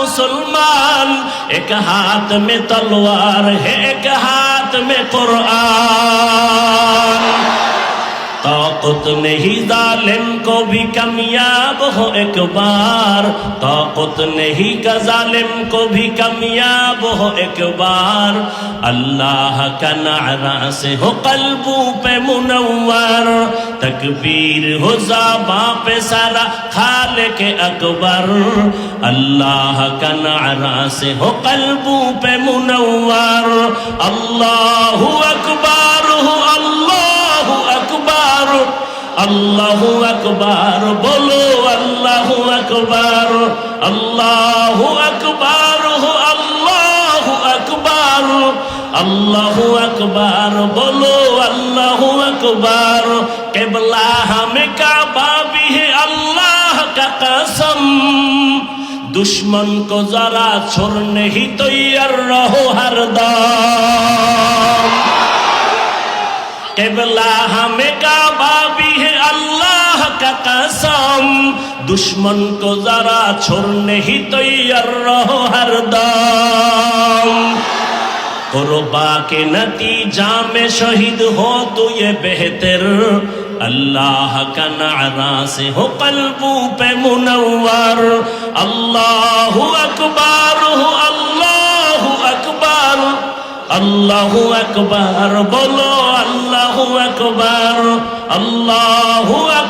মুসলমান এক হাত মে তলোয়ার হে এক হাত মে কোরআন طاقت نہیں ظالم کو بھی کمیاب ہو ایک بار طاقت نہیں کا ظالم کو بھی کمیاب ہو ایک بار اللہ کا نعرہ سے ہو قلبوں پہ منور تکبیر ہو ہو پہ سارا خالق اکبر اللہ کا نعرہ سے ہو قلبوں پہ منور اللہ আল্লাহ আকবার বলো আল্লাহ আকবার আল্লাহ আকবার আল্লাহ আকবার আল্লাহ আকবার বলো আল্লাহ আকবার কেবলা হামে কাবি হে আল্লাহ কা দুশ্মন কো যারা जरा छोड़ नहीं রহো रहो हरदम केवला हमें का দুশ্মন কো যারা ছোড়নে হি তৈয়ার রহো হরদম করবা কে নতিজা মে শহীদ হো তো ইয়ে বেহতর اللہ کا نعرہ سے ہو قلبوں پہ منور اللہ اکبر ہو اللہ اکبر اللہ اکبر بولو اللہ اکبر اللہ اکبر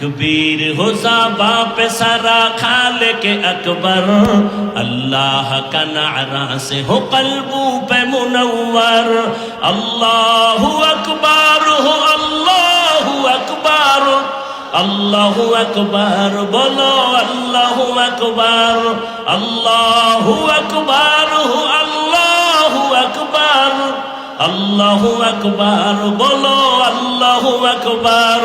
تکبیر ہو زابا پہ سرا خالق اکبر اللہ کا نعرہ سے ہو قلبوں پہ منور اللہ اکبر ہو اللہ اکبر اللہ اکبر بولو اللہ اکبر اللہ اکبر ہو اللہ اکبر اللہ اکبر بولو اللہ اکبر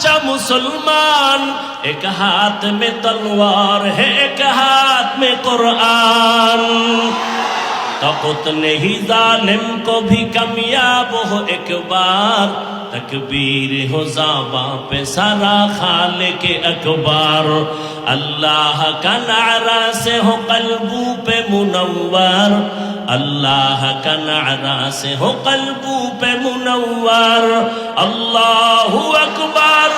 सच्चा मुसलमान एक हाथ में तलवार है एक हाथ में कुरान तपत नहीं जालिम को भी कमयाब हो एक बार तकबीर हो जाबा पे सारा खाल के अखबार अल्लाह का नारा से हो कलबू पे मुनवर अल्लाह का नारा से हो कलबू पे मुनवर अल्लाह अकबर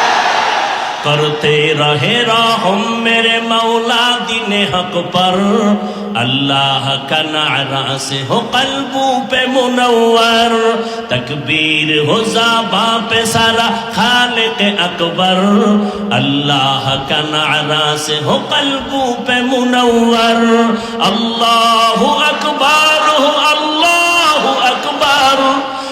کرتے رہے ہم میرے مولا دین حق پر اللہ کا نعرہ سے ہو قلبوں پہ منور تکبیر ہو زابا پہ سارا خالق اکبر اللہ کا نعرہ سے ہو قلبوں پہ منور اللہ اکبر ہو اللہ